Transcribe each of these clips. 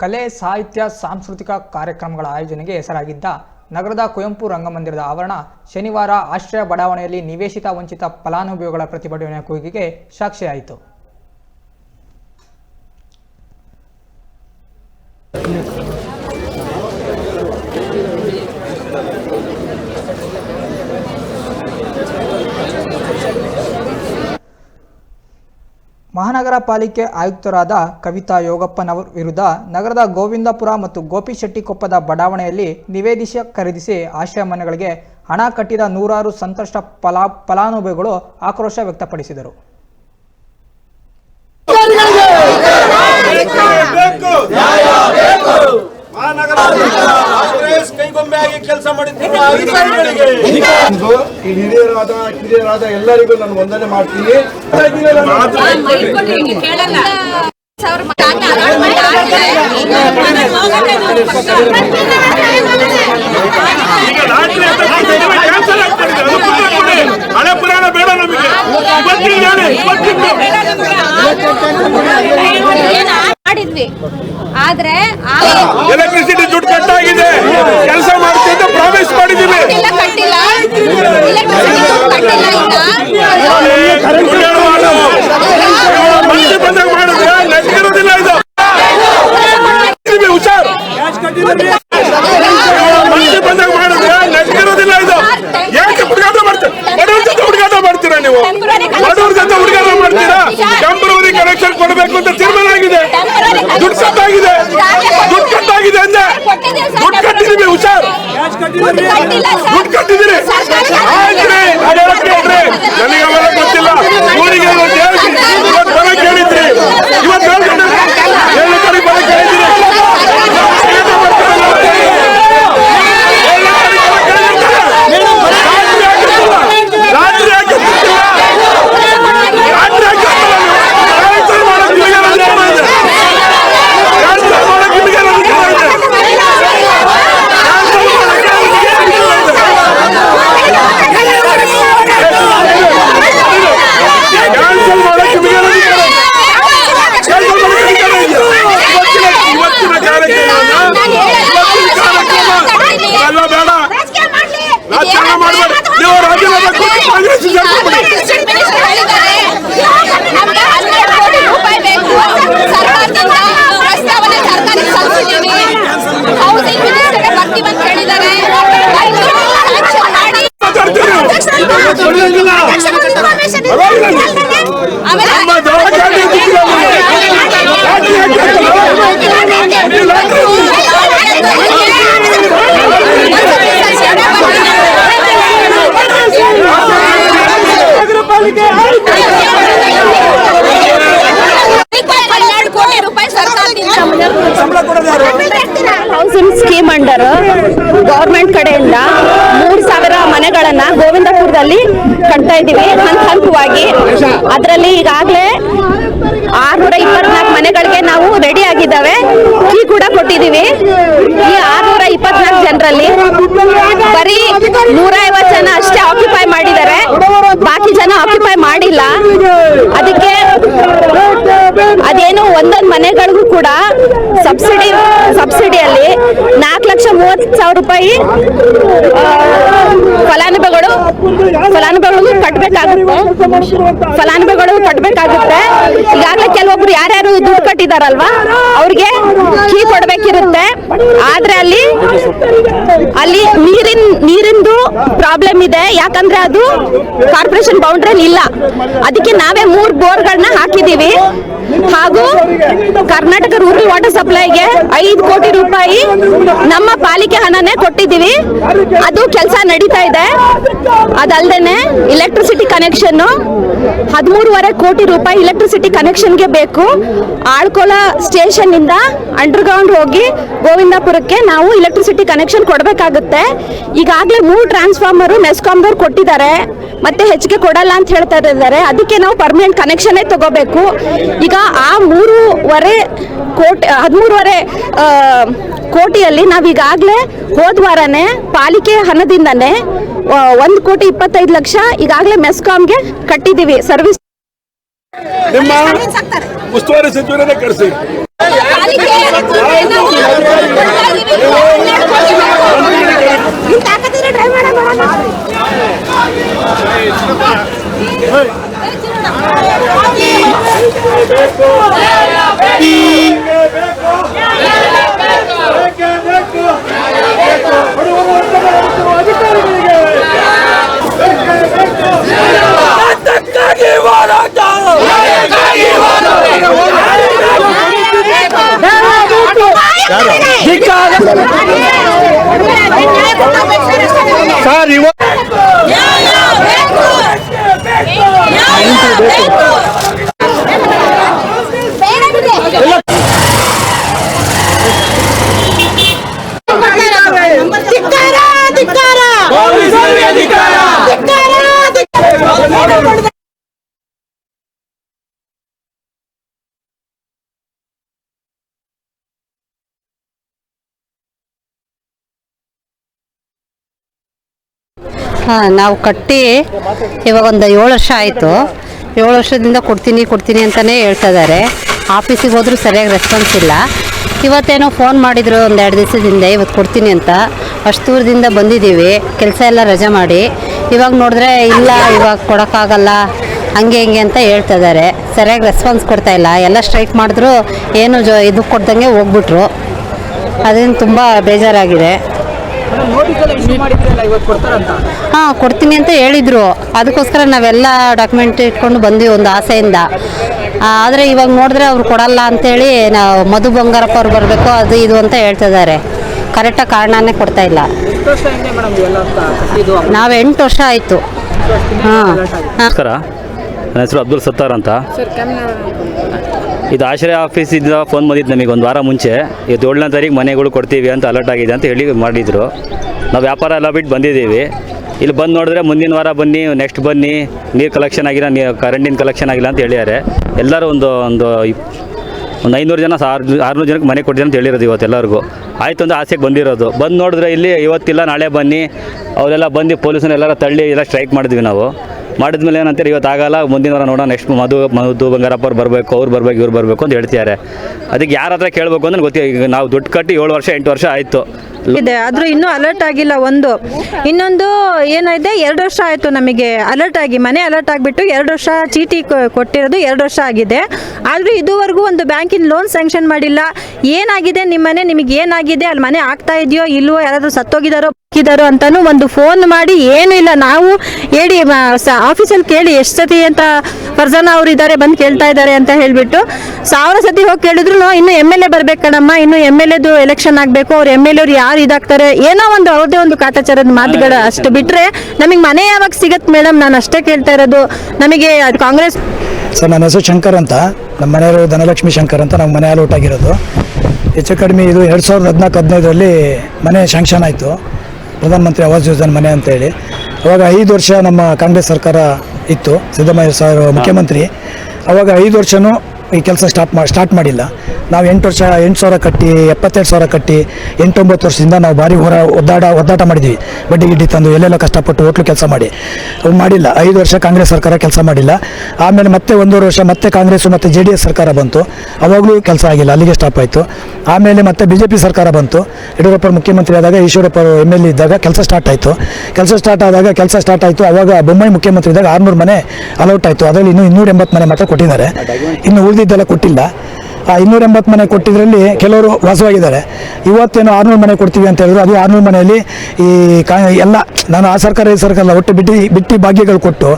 ಕಲೆ, ಸಾಹಿತ್ಯ, ಸಾಂಸ್ಕೃತಿಕ ಕಾರ್ಯಕ್ರಮಗಳ ಆಯೋಜನೆಗೆ ಹೆಸರಾಗಿದ್ದ ನಗರದ ಕುವೆಂಪು ರಂಗಮಂದಿರದ ಆವರಣ ಶನಿವಾರ ಆಶ್ರಯ ಬಡಾವಣೆಯಲ್ಲಿ ನಿವೇಶಿತ ವಂಚಿತ ಫಲಾನುಭವಿಗಳ ಪ್ರತಿಭಟನೆಯ ಕೂಗಿಗೆ ಸಾಕ್ಷಿಯಾಯಿತು. ಮಹಾನಗರ ಪಾಲಿಕೆ ಆಯುಕ್ತರಾದ ಕವಿತಾ ಯೋಗಪ್ಪನವರ ವಿರುದ್ಧ ನಗರದ ಗೋವಿಂದಪುರ ಮತ್ತು ಗೋಪಿಶೆಟ್ಟಿಕೊಪ್ಪದ ಬಡಾವಣೆಯಲ್ಲಿ ನಿವೇದಿಸಿ ಖರೀದಿಸಿ ಆಶ್ರಯ ಮನೆಗಳಿಗೆ ಹಣ ಕಟ್ಟಿದ ನೂರಾರು ಸಂತ್ರಸ್ತ ಫಲಾ, ಫಲಾನುಭವಿಗಳು ಆಕ್ರೋಶ ವ್ಯಕ್ತಪಡಿಸಿದರು. ಮಹಾನಗರ ಕೈಗೊಂಬೆಯಾಗಿ ಕೆಲಸ ಒಂದು ಈ ಹಿರಿಯರಾದ ಕಿರಿಯರಾದ ಎಲ್ಲರಿಗೂ ನಾನು ವಂದನೆ ಮಾಡ್ತೀನಿ. ಹಳೆ ಪುರಾಣ ಬೇಡ ನಮಗೆ ಮಾಡಿದ್ವಿ ಆದ್ರೆ ಆ ಎಲೆಕ್ಟ್ರಿಸಿಟಿ ದುಡ್ಡು ಕಟ್ಟಾಗಿದೆ ಕೆಲಸ ಮಾಡ್ತೀವಿ ಅಂತ ಪ್ರಾಮಿಸ್ ಮಾಡಿದ್ದೀವಿ ಇಲ್ಲ ಕಟ್ಟಿಲ್ಲ Electricity ದುಡ್ಡು ಕಟ್ಟಿಲ್ಲ ಇನ್ನ. ದುಡ್ಡು ಹೇಳುವಾಗ ಮಂತ್ರಿ ಬಂದಾಗ ಮಾಡಿದ್ರೆ ನೆಟ್ಟಿರೋದಿಲ್ಲ ಇದು ಇದೀವಿ, ಹುಷಾರ್ ಮಂತ್ರಿ ಬಂದಾಗ ಮಾಡಿದ್ರೆ ನೆಟ್ಟಿರೋದಿಲ್ಲ ಇದು ಯಾಕೆ ಹುಡುಗಾಟ ಮಾಡ್ತೀರಾ ಬಡವ್ರ ಜೊತೆ ಹುಡುಗಾಟ ಮಾಡ್ತೀರಾ ನೀವು ಬಡವ್ರ ಜೊತೆ ಹುಡುಗಾಟ ಮಾಡ್ತೀರಾ ಟೆಂಪರರಿ ಕನೆಕ್ಷನ್ ಕೊಡಬೇಕು ಅಂತ ತೀರ್ಮಾನ ಆಗಿದೆ ದುಡ್ಡು ಕಟ್ಟಾಗಿದೆ ದುಡ್ಡು ಕಟ್ಟಾಗಿದೆ ಅಂದೆ ದುಡ್ಡು ಕಟ್ಟಿದೀವಿ ಹುಷಾರ್ ದುಡ್ಡು ಕಟ್ಟಿಲ್ಲ ಸರ್. ದುಡ್ಡು ಕಟ್ಟಿದ್ದೀರಿ ಆಯ್ತ್ರಿ ಅದ್ ಹೇಳಕ್ ಹೇಳ್ರಿ ನನಗೆ ಅವೆಲ್ಲ ಗೊತ್ತಿಲ್ಲ ಊರಿಗೆ ಇವತ್ತು ಹೇಳ್ರಿ ಇವತ್ತು ಬರ ಕೇಳಿದ್ರಿ ಇವತ್ತು ಹೇಳ್ಕೊಂಡು ಏಳನೇ ತಾರೀಕು ಬರ ಕೇಳಿದ್ರಿ ಏನು ಮಾಡ್ತಾರೆ ನೋಡಿ. ಏಳನೇ ತಾರೀಕು ಬರ ಕೇಳಿರ್ತಾರೆ. ರಾತ್ರಿ ಯಾಕೆ ಬಿಟ್ಟಿಲ್ಲ? ರಾತ್ರಿ ಯಾಕೆ ಬಿಟ್ಟಿಲ್ಲ? ರಾತ್ರಿ ಯಾಕೆ ಬಿಟ್ಟಿಲ್ಲ? ಕ್ಯಾನ್ಸಲ್ ಮಾಡಕ್ ನಿಮಗೆ ಅಧಿಕಾರ ಇದೆ. ಕ್ಯಾನ್ಸಲ್ ಮಾಡಕ್ ನಿಮಗೆ ಅಧಿಕಾರ ಇದೆ. ಕ್ಯಾನ್ಸಲ್ ಮಾಡಕ್ ನಿಮಗೆ ಅಧಿಕಾರ ಇದೆ. ಕ್ಯಾನ್ಸಲ್ ಮಾಡಕ್ ನಿಮಗೆ ಅಧಿಕಾರ ಇದೆ. ಕ್ಯಾನ್ಸಲ್ ಮಾಡಕ್ ಅಧಿಕಾರ ಇದೆ. ಇವತ್ತಿನ ಇವತ್ತಿನ ಕಾರ್ಯಕ್ರಮವನ್ನ ಇವತ್ತಿನ ಕಾರ್ಯಕ್ರಮ ಇವೆಲ್ಲ ಬೇಡ ರಾಜಕಾರಣ ಮಾಡಬೇಡಿ ನೀವು ರಾಜೀನಾಮೆ ಕೊಟ್ಟು ಕಾಂಗ್ರೆಸ್ ಸೇರ್ಕೊಂಡ್ಬಿಡಿ ಪ್ರಸ್ತಾವನೆ ಸರ್ಕಾರಕ್ಕೆ ಸಲ್ಲಿಸಿದ್ದೀವಿ ಹೌಸಿಂಗ್ ಮಿನಿಸ್ಟರ್ಗೆ ಬರ್ತೀವಿ ಅಂತ ಹೇಳಿದ್ದಾರೆ ಆಕ್ಷನ್ ಮಾಡಿ ಮಾತಾಡ್ತೀರಿ ನೀವು. ಆಮೇಲೆ ನಮ್ಮ ಜವಾಬ್ದಾರಿ ಗೊತ್ತಿಲ್ಲ ನಿಮಗೆ. ರಾತ್ರಿ ಯಾಕೆ ಹಾಕ್ತಾರೆ? ನೀವು ರಾತ್ರಿ ಹನ್ನೆರಡು ಕೋಟಿ ರೂಪಾಯಿ ಸರ್ಕಾರದಿಂದ ಹೌಸಿಂಗ್ ಸ್ಕೀಮ್ ಅಂಡರ್ ಗೌರ್ಮೆಂಟ್ ಕಡೆಯಿಂದ ಮೂರು ಸಾವಿರ ಮನೆಗಳನ್ನ ಗೋವಿಂದಪುರದಲ್ಲಿ ಕಟ್ತಾ ಇದ್ದೀವಿ. ಹಂತ ಹಂತವಾಗಿ. ಅದರಲ್ಲಿ ಈಗಾಗಲೇ ಆರ್ನೂರ ಇಪ್ಪತ್ನಾಲ್ಕು ಮನೆಗಳಿಗೆ ನಾವು ರೆಡಿ ಆಗಿದ್ದಾವೆ. ಕೀ ಕೂಡ ಕೊಟ್ಟಿದ್ದೀವಿ. ಈ ಆರ್ನೂರ ಇಪ್ಪತ್ನಾಲ್ಕು ಜನರಲ್ಲಿ ಬರೀ ನೂರ ಐವತ್ತು ಜನ ಅಷ್ಟೇ ಆಕ್ಯುಪೈ ಮಾಡಿದ್ದಾರೆ ಜನ ಆಕ್ಯುಪೈ ಮಾಡಿಲ್ಲ. ಅದಕ್ಕೆ ಅದೇನು ಒಂದೊಂದು ಮನೆಗಳಿಗೂ ಕೂಡ ಸಬ್ಸಿಡಿ ಸಬ್ಸಿಡಿಯಲ್ಲಿ ನಾಲ್ಕು ಲಕ್ಷ ಮೂವತ್ತು ಸಾವಿರ ರೂಪಾಯಿ ಫಲಾನುಭವಿಗಳು ಫಲಾನುಭವಿಗಳು ಕಟ್ಟಬೇಕಾಗುತ್ತೆ ಫಲಾನುಭವಿಗಳು ಕಟ್ಬೇಕಾಗುತ್ತೆ. ಈಗಾಗಲೇ ಕೆಲವೊಬ್ರು ಯಾರ್ಯಾರು ದುಡ್ಡು ಕಟ್ಟಿದಾರಲ್ವಾ, ಅವ್ರಿಗೆ ಕೀ ಕೊಡ್ಬೇಕಿರುತ್ತೆ. ಆದ್ರೆ ಅಲ್ಲಿ ಅಲ್ಲಿ ನೀರಿನ, ನೀರಿಂದು ಪ್ರಾಬ್ಲಮ್ ಇದೆ. ಯಾಕಂದ್ರೆ ಅದು ಕಾರ್ಪೊರೇಷನ್ ಬೌಂಡ್ರಿ ಇಲ್ಲ ಅದಕ್ಕೆ ನಾವೇ ಮೂರು ಬೋರ್ಗಳನ್ನ ಹಾಕಿದೀವಿ ಹಾಗೂ ಕರ್ನಾಟಕ ರೂರಲ್ ವಾಟರ್ ಸಪ್ಲೈಗೆ ಐದು ಕೋಟಿ ರೂಪಾಯಿ ನಮ್ಮ ಪಾಲಿಕೆ ಹಣನೇ ಕೊಟ್ಟಿದ್ದೀವಿ. ಅದು ಕೆಲಸ ನಡೀತಾ ಇದೆ. ಅದಲ್ಲದೇನೆ ಇಲೆಕ್ಟ್ರಿಸಿಟಿ ಕನೆಕ್ಷನ್ ಹದಿಮೂರುವರೆ ಕೋಟಿ ರೂಪಾಯಿ ಇಲೆಕ್ಟ್ರಿಸಿಟಿ ಕನೆಕ್ಷನ್ಗೆ ಬೇಕು. ಆಳ್ಕೊಳ ಸ್ಟೇಷನ್ ಇಂದ ಅಂಡರ್ಗ್ರೌಂಡ್ ಹೋಗಿ ಗೋವಿಂದಪುರಕ್ಕೆ ನಾವು ಇಲೆಕ್ಟ್ರಿಸಿಟಿ ಕನೆಕ್ಷನ್ ಕೊಡಬೇಕಾಗುತ್ತೆ. ಈಗಾಗಲೇ ಮೂರು ಟ್ರಾನ್ಸ್ಫಾರ್ಮರ್ ಮೆಸ್ಕಾಮ್ದವ್ರು ಕೊಟ್ಟಿದ್ದಾರೆ. ಮತ್ತೆ ಹೆಚ್ಚಿಗೆ ಕೊಡಲ್ಲ ಅಂತ ಹೇಳ್ತಾ ಇದ್ದಾರೆ. ಅದಕ್ಕೆ ನಾವು ಪರ್ಮನೆಂಟ್ ಕನೆಕ್ಷನ್ನೇ ತಗೋಬೇಕು. ಈಗ ಆ ಮೂರುವರೆ ಕೋಟಿ ಹದಿಮೂರುವರೆ ಕೋಟಿಯಲ್ಲಿ ನಾವೀಗಾಗಲೇ ಹೋದ ವಾರನೇ ಪಾಲಿಕೆ ಹಣದಿಂದನೇ ಒಂದು ಕೋಟಿ ಇಪ್ಪತ್ತೈದು ಲಕ್ಷ ಈಗಾಗಲೇ ಮೆಸ್ಕಾಮ್ಗೆ ಕಟ್ಟಿದ್ದೀವಿ ಸರ್ವಿಸ್ ಉಸ್ತುವಾರಿ ಸಚಿವರನ್ನ ಕರೆಸಿ Hey! ಸರ್ ಇವತ್ತು ಹಾಂ, ನಾವು ಕಟ್ಟಿ ಇವಾಗ ಒಂದು ಏಳು ವರ್ಷ ಆಯಿತು. ಏಳು ವರ್ಷದಿಂದ ಕೊಡ್ತೀನಿ ಕೊಡ್ತೀನಿ ಅಂತಲೇ ಹೇಳ್ತಾ ಇದ್ದಾರೆ. ಆಫೀಸಿಗೆ ಹೋದರೂ ಸರಿಯಾಗಿ ರೆಸ್ಪಾನ್ಸ್ ಇಲ್ಲ. ಇವತ್ತೇನೋ ಫೋನ್ ಮಾಡಿದರು ಒಂದು ಎರಡು ದಿವಸದಿಂದ, ಇವತ್ತು ಕೊಡ್ತೀನಿ ಅಂತ. ಅಷ್ಟು ದೂರದಿಂದ ಬಂದಿದ್ದೀವಿ. ಕೆಲಸ ಎಲ್ಲ ರಜೆ ಮಾಡಿ. ಇವಾಗ ನೋಡಿದ್ರೆ ಇಲ್ಲ, ಇವಾಗ ಕೊಡೋಕ್ಕಾಗಲ್ಲ, ಹಂಗೆ ಹಿಂಗೆ ಅಂತ ಹೇಳ್ತಾ ಇದ್ದಾರೆ. ಸರಿಯಾಗಿ ರೆಸ್ಪಾನ್ಸ್ ಕೊಡ್ತಾ ಇಲ್ಲ. ಎಲ್ಲ ಸ್ಟ್ರೈಕ್ ಮಾಡಿದ್ರು, ಏನು ಜೊ ಇದು ಕೊಡ್ದಂಗೆ ಹೋಗ್ಬಿಟ್ರು. ಅದರಿಂದ ತುಂಬ ಬೇಜಾರಾಗಿದೆ. ಹಾಂ ಕೊಡ್ತೀನಿ ಅಂತ ಹೇಳಿದರು. ಅದಕ್ಕೋಸ್ಕರ ನಾವೆಲ್ಲ ಡಾಕ್ಯುಮೆಂಟ್ ಇಟ್ಕೊಂಡು ಬಂದ್ವಿ ಒಂದು ಆಸೆಯಿಂದ. ಆದರೆ ಇವಾಗ ನೋಡಿದ್ರೆ ಅವ್ರು ಕೊಡಲ್ಲ ಅಂತೇಳಿ ನಾವು ಮಧು ಬಂಗಾರಪ್ಪ ಅವ್ರು ಬರಬೇಕು ಅದು ಇದು ಅಂತ ಹೇಳ್ತಿದ್ದಾರೆ ಕರೆಕ್ಟಾಗಿ ಕಾರಣನೇ ಕೊಡ್ತಾ ಇಲ್ಲ. ನಾವು ಎಂಟು ವರ್ಷ ಆಯಿತು. ಹಾಂ. ನಮಸ್ಕಾರ. ನನ್ನ ಹೆಸರು ಅಬ್ದುಲ್ ಸತ್ತಾರ್ ಅಂತ. ಇದು ಆಶ್ರಯ ಆಫೀಸಿಂದ ಫೋನ್ ಬಂದಿದ್ದು ನಮಗೆ ಒಂದು ವಾರ ಮುಂಚೆ. ಇದು ಏಳನೇ ತಾರೀಕು ಮನೆಗಳು ಕೊಡ್ತೀವಿ ಅಂತ ಅಲರ್ಟ್ ಆಗಿದೆ ಅಂತ ಹೇಳಿ ಮಾಡಿದರು. ನಾವು ವ್ಯಾಪಾರ ಎಲ್ಲ ಬಿಟ್ಟು ಬಂದಿದ್ದೀವಿ. ಇಲ್ಲಿ ಬಂದು ನೋಡಿದ್ರೆ ಮುಂದಿನ ವಾರ ಬನ್ನಿ ನೆಕ್ಸ್ಟ್ ಬನ್ನಿ, ನೀರು ಕಲೆಕ್ಷನ್ ಆಗಿಲ್ಲ ನೀ ಕರೆಂಟಿನ ಕಲೆಕ್ಷನ್ ಆಗಿಲ್ಲ ಅಂತ ಹೇಳಿದ್ದಾರೆ. ಎಲ್ಲರೂ ಒಂದು ಒಂದು ಒಂದು ಐನೂರು ಜನ ಆರು ಆರುನೂರು ಜನಕ್ಕೆ ಮನೆ ಕೊಡ್ತೀನಿ ಅಂತ ಹೇಳಿರೋದು ಇವತ್ತು ಎಲ್ಲರಿಗೂ. ಆಯಿತು ಅಂದರೆ ಆಸೆಗೆ ಬಂದಿರೋದು. ಬಂದು ನೋಡಿದ್ರೆ ಇಲ್ಲಿ ಇವತ್ತಿಲ್ಲ, ನಾಳೆ ಬನ್ನಿ. ಅವರೆಲ್ಲ ಬಂದು ಪೊಲೀಸನ್ನ ಎಲ್ಲರ ತಳ್ಳಿ ಎಲ್ಲ ಸ್ಟ್ರೈಕ್ ಮಾಡಿದ್ವಿ ನಾವು. ಮಾಡಿದ್ಮೇಲೆ ಏನಂತಾರೆ, ಇವತ್ತು ಆಗಲ್ಲ, ಮುಂದಿನ ವಾರ ನೋಡೋಣ ನೆಕ್ಸ್ಟ್ ಮಧು ಮಧು ಬಂಗಾರಪ್ಪ ಅವ್ರು ಬರಬೇಕು ಅವ್ರು ಬರಬೇಕು, ಇವ್ರು ಬರಬೇಕು ಅಂತ ಹೇಳ್ತಿದ್ದಾರೆ. ಅದಕ್ಕೆ ಯಾರ ಹತ್ರ ಕೇಳಬೇಕು ಅಂದ್ರೆ ಗೊತ್ತಿಲ್ಲ, ಈಗ ನಾವು ದುಡ್ಡು ಕಟ್ಟಿ ಏಳು ವರ್ಷ, ಎಂಟು ವರ್ಷ ಆಯಿತು. ಇದೆ. ಆದ್ರೂ ಇನ್ನೂ ಅಲರ್ಟ್ ಆಗಿಲ್ಲ ಒಂದು. ಇನ್ನೊಂದು ಏನಿದೆ ಎರಡು ವರ್ಷ ಆಯಿತು ನಮಗೆ ಅಲರ್ಟ್ ಆಗಿ. ಮನೆ ಅಲರ್ಟ್ ಆಗಿಬಿಟ್ಟು ಎರಡು ವರ್ಷ ಚೀಟಿ ಕೊಟ್ಟಿರೋದು ಎರಡು ವರ್ಷ ಆಗಿದೆ. ಆದರೂ ಇದುವರೆಗೂ ಒಂದು ಬ್ಯಾಂಕಿನ ಲೋನ್ ಸ್ಯಾಂಕ್ಷನ್ ಮಾಡಿಲ್ಲ. ಏನಾಗಿದೆ ನಿಮ್ಮ ಮನೆ ನಿಮಗೆ ಏನಾಗಿದೆ? ಅಲ್ಲಿ ಮನೆ ಆಗ್ತಾ ಇದೆಯೋ ಇಲ್ವೋ? ಯಾರಾದರೂ ಸತ್ತೋಗಿದಾರೋ ಹಾಕಿದಾರೋ ಅಂತಾನು ಒಂದು ಫೋನ್ ಮಾಡಿ ಏನೂ ಇಲ್ಲ. ನಾವು ಹೇಳಿ ಆಫೀಸಲ್ಲಿ ಕೇಳಿ ಎಷ್ಟು ಅಂತ ಫರ್ಜಾನ ಅವ್ರು ಇದ್ದಾರೆ ಬಂದು ಕೇಳ್ತಾ ಇದ್ದಾರೆ ಅಂತ ಹೇಳಿಬಿಟ್ಟು. ಸಾವಿರ ಸತಿ ಹೋಗಿ ಕೇಳಿದ್ರು ಇನ್ನು ಎಂ ಎಲ್ ಎ ಬರ್ಬೇಕು ಕಣಮ್ಮ, ಇನ್ನು ಎಂ ಎಲ್ ಎದು ಎಲೆಕ್ಷನ್ ಆಗಬೇಕು, ಅವ್ರು ಎಂ ಎಲ್ ಎವ್ರು ಯಾರು ಇದಾಗ್ತಾರೆ? ಏನೋ ಒಂದು ಅವ್ರದೇ ಒಂದು ಕಾಟಾಚಾರದ ಮಾತುಗಳು ಅಷ್ಟು ಬಿಟ್ಟರೆ ನಮಗೆ ಮನೆ ಯಾವಾಗ ಸಿಗತ್ತೆ ಮೇಡಮ್? ನಾನು ಅಷ್ಟೇ ಕೇಳ್ತಾ ಇರೋದು. ನಮಗೆ ಕಾಂಗ್ರೆಸ್ ಸರ್, ನನ್ನ ಹೆಸರು ಶಂಕರ್ ಅಂತ. ನಮ್ಮ ಮನೆಯವರು ಧನಲಕ್ಷ್ಮಿ ಶಂಕರ್ ಅಂತ ನಮ್ಮ ಮನೆ ಔಟ್ ಆಗಿರೋದು. ಹೆಚ್ಚು ಕಡಿಮೆ ಇದು ಎರಡು ಸಾವಿರದ ಹದಿನಾಲ್ಕು ಹದಿನೈದರಲ್ಲಿ ಮನೆ ಶಾಂಕ್ಷನ್ ಆಯಿತು. ಪ್ರಧಾನಮಂತ್ರಿ ಆವಾಸ್ ಯೋಜನೆ ಮನೆ ಅಂತೇಳಿ. ಅವಾಗ ಐದು ವರ್ಷ ನಮ್ಮ ಕಾಂಗ್ರೆಸ್ ಸರ್ಕಾರ ಇತ್ತು ಸಿದ್ದರಾಮಯ್ಯ ಸರ್ ಮುಖ್ಯಮಂತ್ರಿ. ಅವಾಗ ಐದು ವರ್ಷವೂ ಈ ಕೆಲಸ ಸ್ಟಾಪ್ ಮಾ ಸ್ಟಾರ್ಟ್ ಮಾಡಿಲ್ಲ. ನಾವು ಎಂಟು ವರ್ಷ, ಎಂಟು ಸಾವಿರ ಕಟ್ಟಿ, ಎಪ್ಪತ್ತೆರಡು ಸಾವಿರ ಕಟ್ಟಿ, ಎಂಟೊಂಬತ್ತು ವರ್ಷದಿಂದ ನಾವು ಭಾರಿ ಹೊರ, ಒದ್ದಾಡ, ಒದ್ದಾಟ ಮಾಡಿದ್ವಿ. ಬಡ್ಡಿ ಗಿಡ್ಡಿ ತಂದು ಎಲ್ಲೆಲ್ಲ ಕಷ್ಟಪಟ್ಟು ಹೋಟ್ಲು ಕೆಲಸ ಮಾಡಿ. ಮಾಡಿಲ್ಲ. ಐದು ವರ್ಷ ಕಾಂಗ್ರೆಸ್ ಸರ್ಕಾರ ಕೆಲಸ ಮಾಡಿಲ್ಲ. ಆಮೇಲೆ ಮತ್ತೆ ಒಂದೂವರೆ ವರ್ಷ ಮತ್ತೆ ಕಾಂಗ್ರೆಸ್ ಮತ್ತು ಜೆ ಡಿ ಎಸ್ ಸರ್ಕಾರ ಬಂತು. ಅವಾಗಲೂ ಕೆಲಸ ಆಗಿಲ್ಲ. ಅಲ್ಲಿಗೆ ಸ್ಟಾಪ್ ಆಯಿತು. ಆಮೇಲೆ ಮತ್ತೆ ಬಿ ಜೆ ಪಿ ಸರ್ಕಾರ ಬಂತು. ಯಡಿಯೂರಪ್ಪ ಮುಖ್ಯಮಂತ್ರಿ ಆದಾಗ, ಈಶ್ವರಪ್ಪ ಎಂ ಎಲ್ ಎ ಇದ್ದಾಗ ಕೆಲಸ ಸ್ಟಾರ್ಟ್ ಆಯಿತು. ಕೆಲಸ ಸ್ಟಾರ್ಟ್ ಆದಾಗ, ಕೆಲಸ ಸ್ಟಾರ್ಟ್ ಆಯಿತು. ಅವಾಗ ಬೊಮ್ಮಾಯಿ ಮುಖ್ಯಮಂತ್ರಿ ಇದ್ದಾಗ ಆರುನೂರು ಮನೆ ಅಲೌಟ್ ಆಯಿತು. ಅದರಲ್ಲಿ ಇನ್ನೂ ಇನ್ನೂರ ಎಂಬತ್ತು ಮನೆ ಮಾತ್ರ ಕೊಟ್ಟಿದ್ದಾರೆ. ಇನ್ನು ಉಳಿದಿದ್ದೆಲ್ಲ ಕೊಟ್ಟಿಲ್ಲ. ಆ ಇನ್ನೂರ ಎಂಬತ್ತು ಮನೆ ಕೊಟ್ಟಿದ್ರಲ್ಲಿ ಕೆಲವರು ವಾಸವಾಗಿದ್ದಾರೆ. ಇವತ್ತೇನು ಆರುನೂರು ಮನೆ ಕೊಡ್ತೀವಿ ಅಂತ ಹೇಳಿದ್ರು. ಅದು ಆರುನೂರು ಮನೆಯಲ್ಲಿ ಈ ಕಾ, ಎಲ್ಲ ನಾನು ಆ ಸರ್ಕಾರ, ಈ ಸರ್ಕಾರ ಒಟ್ಟು ಬಿಟ್ಟು, ಬಿಟ್ಟಿ ಭಾಗ್ಯಗಳು ಕೊಟ್ಟು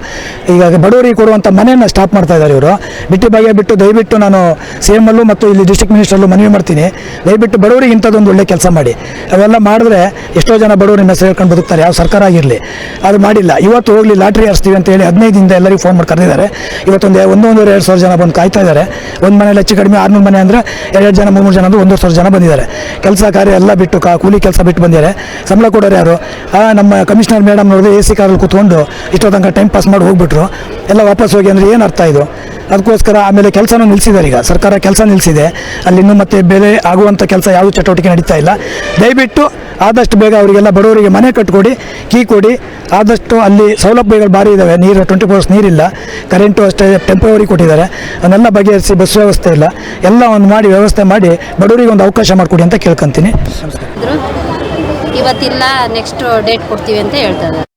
ಈಗ ಬಡವರಿಗೆ ಕೊಡುವಂಥ ಮನೆಯನ್ನು ಸ್ಟಾಪ್ ಮಾಡ್ತಾ ಇದ್ದಾರೆ ಇವರು. ಬಿಟ್ಟಿ ಭಾಗ್ಯ ಬಿಟ್ಟು ದಯವಿಟ್ಟು ನಾನು ಸಿ ಎಂ ಅಲ್ಲೂ ಮತ್ತು ಇಲ್ಲಿ ಡಿಸ್ಟ್ರಿಕ್ಟ್ ಮಿನಿಸ್ಟರ್ಲ್ಲೂ ಮನವಿ ಮಾಡ್ತೀನಿ. ದಯವಿಟ್ಟು ಬಡವರಿಗೆ ಇಂಥದ್ದೊಂದು ಒಳ್ಳೆ ಕೆಲಸ ಮಾಡಿ. ಅವೆಲ್ಲ ಮಾಡಿದ್ರೆ ಎಷ್ಟೋ ಜನ ಬಡವರು ನಿಮ್ಮ ಹೆಸರು ಬದುಕ್ತಾರೆ. ಯಾವ ಸರ್ಕಾರ ಆಗಿರಲಿ. ಅದು ಮಾಡಿಲ್ಲ. ಇವತ್ತು ಹೋಗಲಿ, ಲಾಟ್ರಿ ಹಾರಿಸ್ತೀವಿ ಅಂತ ಹೇಳಿ ಹದಿನೈದಿಂದ ಎಲ್ಲರಿಗೂ ಫೋನ್ ಮಾಡಿ ಕರೆದಿದ್ದಾರೆ. ಇವತ್ತೊಂದು ಒಂದೊಂದೂವರೆ ಎರಡು ಸಾವಿರ ಜನ ಬಂದು ಕಾಯ್ತಾ ಇದ್ದಾರೆ. ಒಂದು ಮನೇಲಿ ಹೆಚ್ಚು ಕಡಿಮೆ ಆರುನೂರು ಮನೆ ಅಂದರೆ ಎರಡು ಜನ, ಮೂರು ಜನ ಅಂದರೆ ಒಂದೂವರೆ ಜನ ಬಂದಿದ್ದಾರೆ. ಕೆಲಸ ಕಾರ್ಯ ಎಲ್ಲ ಬಿಟ್ಟು ಕಾ ಕೂಲಿ ಕೆಲಸ ಬಿಟ್ಟು ಬಂದಿದ್ದಾರೆ. ಸಂಬಳ ಕೊಡೋರು ಯಾರು? ನಮ್ಮ ಕಮಿಷನರ್ ಮೇಡಮ್ ನೋಡಿದ್ರೆ ಎ ಸಿ ಕಾರಲ್ಲಿ ಕೂತ್ಕೊಂಡು ಇಷ್ಟೋ ತನಕ ಟೈಮ್ ಪಾಸ್ ಮಾಡಿ ಹೋಗ್ಬಿಟ್ರು. ಎಲ್ಲ ವಾಪಸ್ ಹೋಗಿ ಅಂದರೆ ಏನು ಅರ್ಥ ಇದು? ಅದಕ್ಕೋಸ್ಕರ ಆಮೇಲೆ ಕೆಲಸನೂ ನಿಲ್ಲಿಸಿದ್ದಾರೆ ಈಗ. ಸರ್ಕಾರ ಕೆಲಸ ನಿಲ್ಲಿಸಿದೆ ಅಲ್ಲಿ ಇನ್ನೂ ಮತ್ತೆ ಬೇರೆ ಆಗುವಂಥ ಕೆಲಸ ಯಾವುದೂ ಚಟುವಟಿಕೆ ನಡೀತಾ ಇಲ್ಲ. ದಯವಿಟ್ಟು ಆದಷ್ಟು ಬೇಗ ಅವರಿಗೆಲ್ಲ ಬಡವರಿಗೆ ಮನೆ ಕಟ್ಕೊಡಿ, ಕೀ ಕೊಡಿ. ಆದಷ್ಟು ಅಲ್ಲಿ ಸೌಲಭ್ಯಗಳು ಭಾರಿ ಇದ್ದಾವೆ ನೀರು ಟ್ವೆಂಟಿ ಫೋರ್ಸ್ ನೀರಿಲ್ಲ. ಕರೆಂಟು ಅಷ್ಟೇ ಟೆಂಪ್ರವರಿ ಕೊಟ್ಟಿದ್ದಾರೆ. ಅದನ್ನೆಲ್ಲ ಬಗೆಹರಿಸಿ ಬಸ್ ವ್ಯವಸ್ಥೆ ಇಲ್ಲ. ಎಲ್ಲ ಒಂದು ಮಾಡಿ ವ್ಯವಸ್ಥೆ ಮಾಡಿ ಬಡವರಿಗೆ ಒಂದು ಅವಕಾಶ ಮಾಡಿಕೊಡಿ ಅಂತ ಕೇಳ್ಕೊಂತೀನಿ. ಇವತ್ತಿಲ್ಲ ನೆಕ್ಸ್ಟ್ ಡೇಟ್ ಕೊಡ್ತೀವಿ ಅಂತ ಹೇಳ್ತಾರೆ